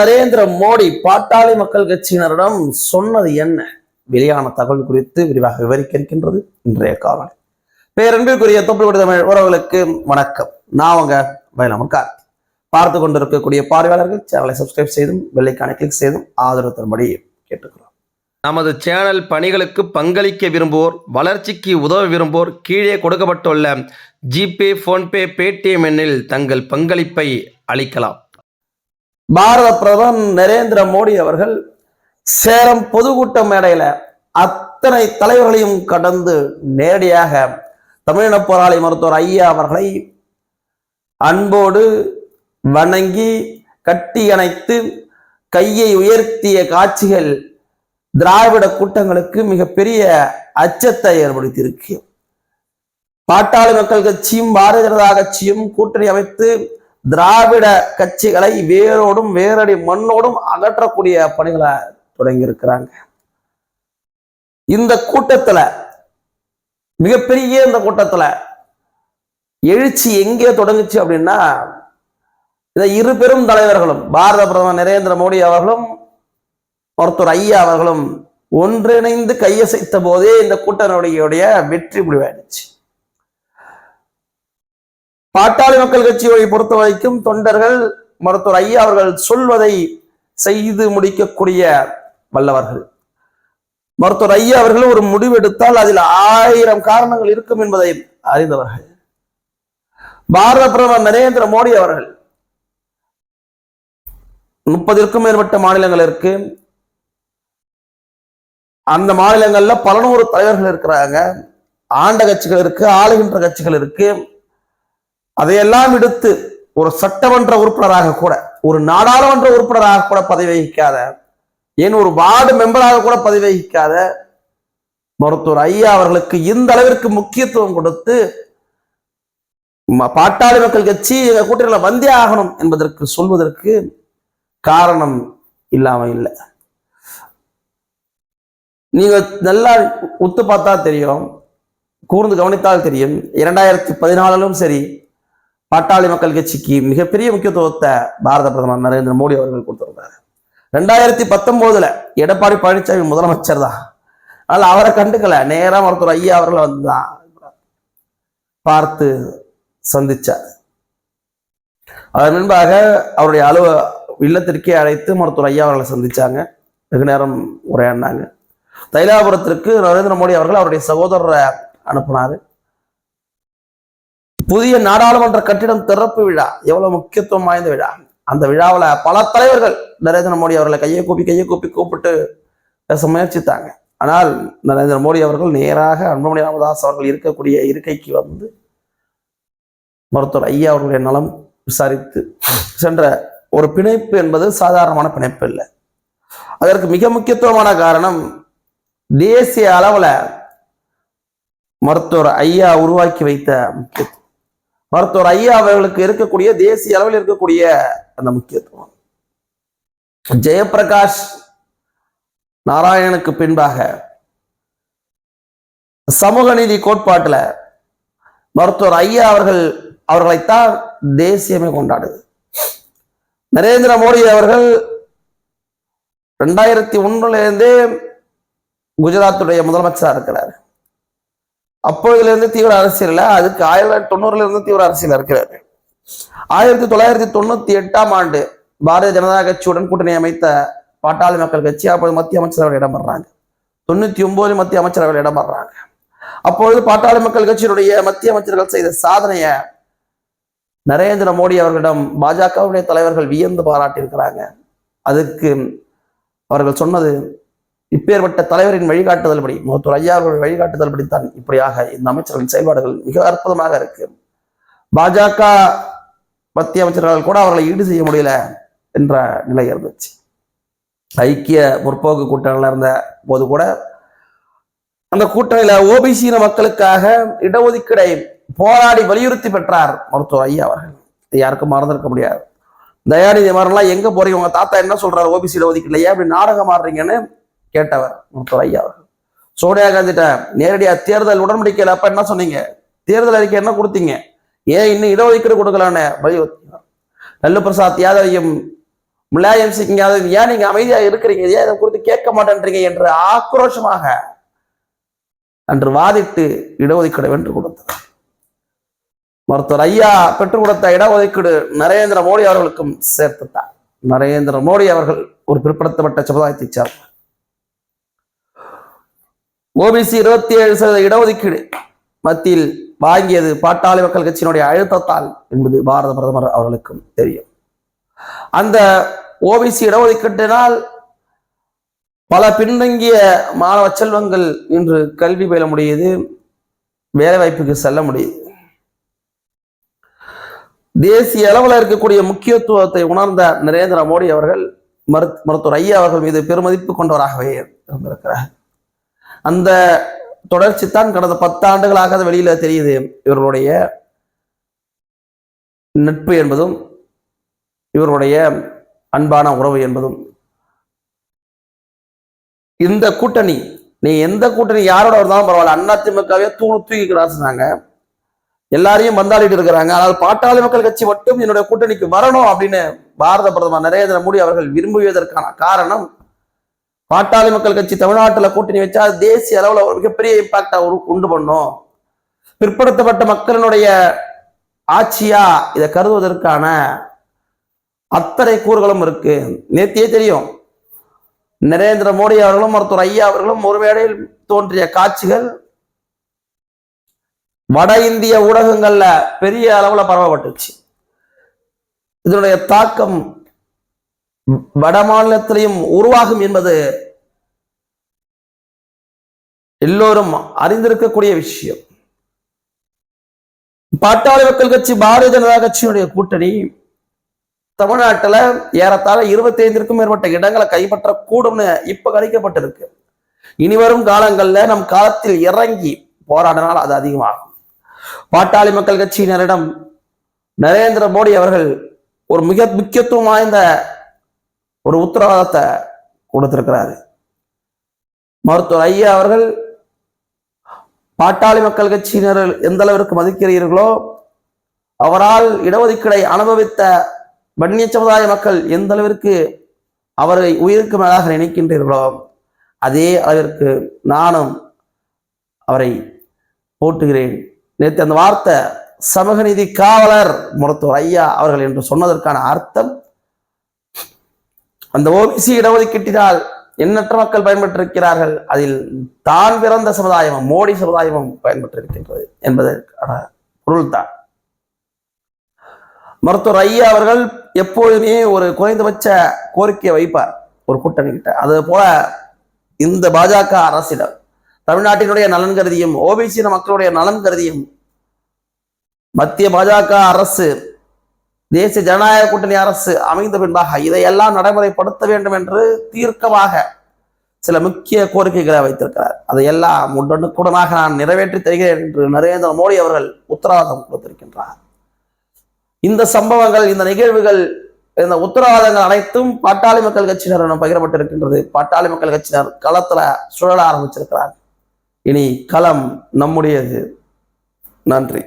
நரேந்திர மோடி பாட்டாளி மக்கள் கட்சியினரிடம் சொன்னது என்ன? வெளியான தகவல் குறித்து விரிவாக விவரிக்க இருக்கின்றது இன்றைய காவல் பேரன்பிற்குரிய தொப்பில் தமிழ் உறவுகளுக்கு வணக்கம். நான் உங்க வயலாமன் கார்த்தி. பார்த்து கொண்டிருக்கக்கூடிய பார்வையாளர்கள் சேனலை சப்ஸ்கிரைப் செய்தும் வெள்ளைக்கான கிளிக் செய்தும் ஆதரவு தரும்படி கேட்டுக்கிறோம். நமது சேனல் பணிகளுக்கு பங்களிக்க விரும்புவோர் வளர்ச்சிக்கு உதவ விரும்புவோர் கீழே கொடுக்கப்பட்டுள்ள ஜிபே ஃபோன்பே பேடிஎம் எண்ணில் தங்கள் பங்களிப்பை அளிக்கலாம். பாரத பிரதமர் நரேந்திர மோடி அவர்கள் சேலம் பொதுக்கூட்ட மேடையில அத்தனை தலைவர்களையும் கடந்து நேரடியாக தமிழின போராளி மருத்துவர் ஐயா அவர்களை அன்போடு வணங்கி கட்டி அணைத்து கையை உயர்த்திய காட்சிகள் திராவிட கூட்டங்களுக்கு மிகப்பெரிய அச்சத்தை ஏற்படுத்தியிருக்கு. பாட்டாளி மக்கள் கட்சியும் பாரதிய ஜனதா கட்சியும் கூட்டணி அமைத்து திராவிட கட்சிகளை வேரோடும் வேரடி மண்ணோடும் அகற்றக்கூடிய பணிகளை தொடங்கி இருக்கிறாங்க இந்த கூட்டத்துல மிகப்பெரிய இந்த கூட்டத்துல எழுச்சி எங்கே தொடங்குச்சு அப்படின்னா இந்த இரு பெரும் தலைவர்களும் பாரத பிரதமர் நரேந்திர மோடி அவர்களும் மருத்துவர் ஐயா அவர்களும் ஒன்றிணைந்து கையசைத்த போதே இந்த கூட்டணியுடைய வெற்றி முடிவாயிடுச்சு பாட்டாளி மக்கள் கட்சியை பொறுத்த வரைக்கும் தொண்டர்கள் மருத்துவர் ஐயா அவர்கள் சொல்வதை செய்து முடிக்கக்கூடிய வல்லவர்கள். மருத்துவர் ஐயா அவர்கள் ஒரு முடிவு எடுத்தால் அதில் ஆயிரம் காரணங்கள் இருக்கும் என்பதை அறிந்தவர்கள். பாரத பிரதமர் நரேந்திர மோடி அவர்கள் முப்பதிற்கும் மேற்பட்ட மாநிலங்கள் இருக்கு. அந்த மாநிலங்கள்ல பல நூறு தலைவர்கள் இருக்கிறாங்க. ஆண்ட கட்சிகள் இருக்கு ஆளுகின்ற கட்சிகள் இருக்கு. அதையெல்லாம் எடுத்து ஒரு சட்டமன்ற உறுப்பினராக கூட ஒரு நாடாளுமன்ற உறுப்பினராக கூட பதவி வகிக்காத ஏன் ஒரு வார்டு மெம்பராக கூட பதவி வகிக்காத மருத்துவர் ஐயா அவர்களுக்கு இந்த அளவிற்கு முக்கியத்துவம் கொடுத்து பாட்டாளி மக்கள் கட்சி எங்க கூட்டணியில் வந்தே ஆகணும் என்பதற்கு சொல்வதற்கு காரணம் இல்லாம இல்லை. நீங்க நல்லா உத்து பார்த்தா தெரியும் கூர்ந்து கவனித்தால் தெரியும் இரண்டாயிரத்தி பதினாலிலும் சரி பாட்டாளி மக்கள் கட்சிக்கு மிகப்பெரிய முக்கியத்துவத்தை பாரத பிரதமர் நரேந்திர மோடி அவர்கள் கொடுத்திருந்தார் ரெண்டாயிரத்தி பத்தொன்பதுல எடப்பாடி பழனிசாமி முதலமைச்சர் தான். அதனால் அவரை கண்டுக்கல. நேராக மருத்துவர் ஐயா அவர்களை வந்துதான் பார்த்து சந்திச்சார். அதன் முன்பாக அவருடைய அலுவ இல்லத்திற்கே அழைத்து மருத்துவர் ஐயா அவர்களை சந்திச்சாங்க. வெகு நேரம் உரையாடினாங்க. தைலாபுரத்திற்கு நரேந்திர மோடி அவர்கள் அவருடைய சகோதரரை அனுப்புனாரு. புதிய நாடாளுமன்ற கட்டிடம் திறப்பு விழா எவ்வளவு முக்கியத்துவம் வாய்ந்த விழா? அந்த விழாவுல பல தலைவர்கள் நரேந்திர மோடி அவர்களை கையை கூப்பி கையை கூப்பி கூப்பிட்டு பேச முயற்சித்தாங்க. ஆனால் நரேந்திர மோடி அவர்கள் நேராக அன்புமணி ராமதாஸ் அவர்கள் இருக்கக்கூடிய இருக்கைக்கு வந்து மருத்துவர் ஐயா அவர்களுடைய நலம் விசாரித்து சென்ற ஒரு பிணைப்பு என்பது சாதாரணமான பிணைப்பு இல்லை. அதற்கு மிக முக்கியத்துவமான காரணம் தேசிய அளவுல மருத்துவர் ஐயா உருவாக்கி வைத்த முக்கியத்துவம். மருத்துவர் ஐயா அவர்களுக்கு இருக்கக்கூடிய தேசிய அளவில் இருக்கக்கூடிய அந்த முக்கியத்துவம். ஜெயபிரகாஷ் நாராயணனுக்கு பின்பாக சமூக நீதி கோட்பாட்டுல மருத்துவர் ஐயா அவர்கள் அவர்களைத்தான் தேசியமே கொண்டாடுது. நரேந்திர மோடி அவர்கள் ரெண்டாயிரத்தி ஒண்ணுல இருந்தே குஜராத்துடைய முதலமைச்சராக இருக்கிறார். அப்போதிலிருந்து இருந்து தீவிர அரசியல்ல அதுக்கு ஆயிரத்தி தொள்ளாயிரத்தி தொண்ணூறுல இருந்து தீவிர அரசியல் இருக்கிறாரு. ஆயிரத்தி தொள்ளாயிரத்தி தொண்ணூத்தி எட்டாம் ஆண்டு பாரதிய ஜனதா கட்சியுடன் கூட்டணி அமைத்த பாட்டாளி மக்கள் கட்சி அப்போது மத்திய அமைச்சரவையில் இடம்பெறாங்க. தொண்ணூத்தி ஒன்பது மத்திய அமைச்சரவையில் இடம்பெறாங்க. அப்பொழுது பாட்டாளி மக்கள் கட்சியினுடைய மத்திய அமைச்சர்கள் செய்த சாதனையை நரேந்திர மோடி அவர்களிடம் பாஜகவுடைய தலைவர்கள் வியந்து பாராட்டியிருக்கிறாங்க. அதுக்கு அவர்கள் சொன்னது இப்பேற்பட்ட தலைவரின் வழிகாட்டுதல்படி மருத்துவர் ஐயா அவர்கள் வழிகாட்டுதல்படி தான் இப்படியாக இந்த அமைச்சர்களின் செயல்பாடுகள் மிக அற்புதமாக இருக்கு. பாஜக மத்திய அமைச்சர்கள் கூட அவர்களை ஈடு செய்ய முடியல என்ற நிலை இருந்துச்சு ஐக்கிய முற்போக்கு கூட்டணியில் இருந்த போது கூட அந்த கூட்டணியில ஓபிசியின மக்களுக்காக இடஒதுக்கீடை போராடி வலியுறுத்தி பெற்றார் மருத்துவர் ஐயா அவர்கள். இது யாருக்கும் மறந்திருக்க முடியாது. தயாநிதி மாதிரிலாம் எங்க போறீங்க? உங்க தாத்தா என்ன சொல்றாரு? ஓபிசி இடஒதுக்கீடு இல்லையா அப்படி நாடகம் ஆடுறீங்கன்னு கேட்டவர் மருத்துவர் ஐயா அவர்கள். சோனியா காந்திட்ட நேரடியா தேர்தல் உடன்படிக்கையில் அப்ப என்ன சொன்னீங்க? தேர்தல் அறிக்கை என்ன கொடுத்தீங்க? ஏன் இன்னும் இடஒதுக்கீடு கொடுக்கலான்னு வலியுறுத்தினார். லல்லு பிரசாத் யாதவையும் முலாயம் சிங் யாதவ் ஏன் நீங்க அமைதியா இருக்கிறீங்க? ஏன் இதை குறித்து கேட்க மாட்டேன்றீங்க? என்று ஆக்ரோஷமாக அன்று வாதிட்டு இடஒதுக்கீடு வென்று கொடுத்தார் மருத்துவர் ஐயா பெற்றுக் கொடுத்த இடஒதுக்கீடு நரேந்திர மோடி அவர்களுக்கும் சேர்த்துத்தார். நரேந்திர மோடி அவர்கள் ஒரு பிற்படுத்தப்பட்ட சமுதாயத்தைச் சேர்ந்தார் ஓபிசி இருபத்தி ஏழு சதவீத இடஒதுக்கீடு மத்தியில் வாங்கியது பாட்டாளி மக்கள் கட்சியினுடைய அழுத்தத்தால் என்பது பாரத பிரதமர் அவர்களுக்கும் தெரியும். அந்த ஓபிசி இடஒதுக்கீட்டினால் பல பின்தங்கிய மாணவ செல்வங்கள் இன்று கல்வி பயில முடியுது வேலை வாய்ப்புக்கு செல்ல முடியுது. தேசிய அளவில் இருக்கக்கூடிய முக்கியத்துவத்தை உணர்ந்த நரேந்திர மோடி அவர்கள் மருத் மருத்துவர் ஐயா அவர்கள் மீது பெருமதிப்பு கொண்டவராகவே இருந்திருக்கிறார். அந்த தொடர்ச்சி தான் கடந்த பத்தாண்டுகளாக அது வெளியில தெரியுது. இவர்களுடைய நட்பு என்பதும் இவருடைய அன்பான உறவு என்பதும். இந்த கூட்டணி நீ எந்த கூட்டணி யாரோட இருந்தாலும் பரவாயில்ல. அதிமுகவே தூணு தூக்கிக்கிறாங்க எல்லாரையும் வந்தாடிட்டு இருக்கிறாங்க. ஆனால் பாட்டாளி மக்கள் கட்சி மட்டும் என்னுடைய கூட்டணிக்கு வரணும் அப்படின்னு பாரத பிரதமர் நரேந்திர மோடி அவர்கள் விரும்புவதற்கான காரணம் பாட்டாளி மக்கள் கட்சி தமிழ்நாட்டில் கூட்டணி வச்சா தேசிய அளவில் ஒரு மிகப்பெரிய இம்பாக்டா உண்டு பண்ணும். பிற்படுத்தப்பட்ட மக்களினுடைய ஆட்சியா இதை கருதுவதற்கான அத்தனை கூறுகளும் இருக்கு. நேத்தியே தெரியும். நரேந்திர மோடி அவர்களும் மருத்துவர் ஐயா அவர்களும் ஒரு வேளையில் தோன்றிய காட்சிகள் வட இந்திய ஊடகங்கள்ல பெரிய அளவுல பரவப்பட்டுச்சு. இதனுடைய தாக்கம் வட மாநிலத்திலையும் உருவாகும் என்பது எல்லோரும் அறிந்திருக்கக்கூடிய விஷயம். பாட்டாளி மக்கள் கட்சி பாரதிய ஜனதா கட்சியினுடைய கூட்டணி தமிழ்நாட்டுல ஏறத்தாழ இருபத்தி ஐந்திற்கும் மேற்பட்ட இடங்களை கைப்பற்ற கூடும்னு இப்ப கணிக்கப்பட்டிருக்கு. இனி வரும் காலங்கள்ல நம் காலத்தில் இறங்கி போராடினால் அது அதிகமாகும். பாட்டாளி மக்கள் கட்சியினரிடம் நரேந்திர மோடி அவர்கள் ஒரு மிக முக்கியத்துவம் வாய்ந்த ஒரு உத்தரவாதத்தை கொடுத்திருக்கிறாரு. மருத்துவர் ஐயா அவர்கள் பாட்டாளி மக்கள் கட்சியினர்கள் எந்த அளவிற்கு மதிக்கிறீர்களோ அவரால் இடஒதுக்கீடை அனுபவித்த வன்னிய சமுதாய மக்கள் எந்த அளவிற்கு அவரை உயிருக்கு மேலாக நினைக்கின்றீர்களோ அதே அளவிற்கு நானும் அவரை போட்டுகிறேன் நேற்று அந்த வார்த்தை சமூக நீதி காவலர் மருத்துவர் ஐயா அவர்கள் என்று சொன்னதற்கான அர்த்தம் அந்த ஓபிசி இடஒதுக்கீட்டினால் எண்ணற்ற மக்கள் பயன்பெற்றிருக்கிறார்கள். அதில் தான் பிறந்த சமுதாயமும் மோடி சமுதாயமும் பயன்பெற்றிருக்கின்றது என்பதற்கான பொருள்தான். மருத்துவர் ஐயா அவர்கள் எப்பொழுதுமே ஒரு குறைந்தபட்ச கோரிக்கையை வைப்பார் ஒரு கூட்டணி கிட்ட. அது போல இந்த பாஜக அரசிடம் தமிழ்நாட்டினுடைய நலன் கருதியும் ஓபிசி மக்களுடைய நலன் கருதியும் மத்திய பாஜக அரசு தேசிய ஜனநாயக கூட்டணி அரசு அமைந்த பின்பாக இதையெல்லாம் நடைமுறைப்படுத்த வேண்டும் என்று தீர்க்கமாக சில முக்கிய கோரிக்கைகளை வைத்திருக்கிறார். அதையெல்லாம் உடனுக்குடனாக நான் நிறைவேற்றி தருகிறேன் என்று நரேந்திர மோடி அவர்கள் உத்தரவாதம் கொடுத்திருக்கின்றார். இந்த சம்பவங்கள் இந்த நிகழ்வுகள் இந்த உத்தரவாதங்கள் அனைத்தும் பாட்டாளி மக்கள் கட்சியினரிடம் பகிரப்பட்டிருக்கின்றது. பாட்டாளி மக்கள் கட்சியினர் களத்துல சுழல ஆரம்பிச்சிருக்கிறார் இனி களம் நம்முடையது. நன்றி.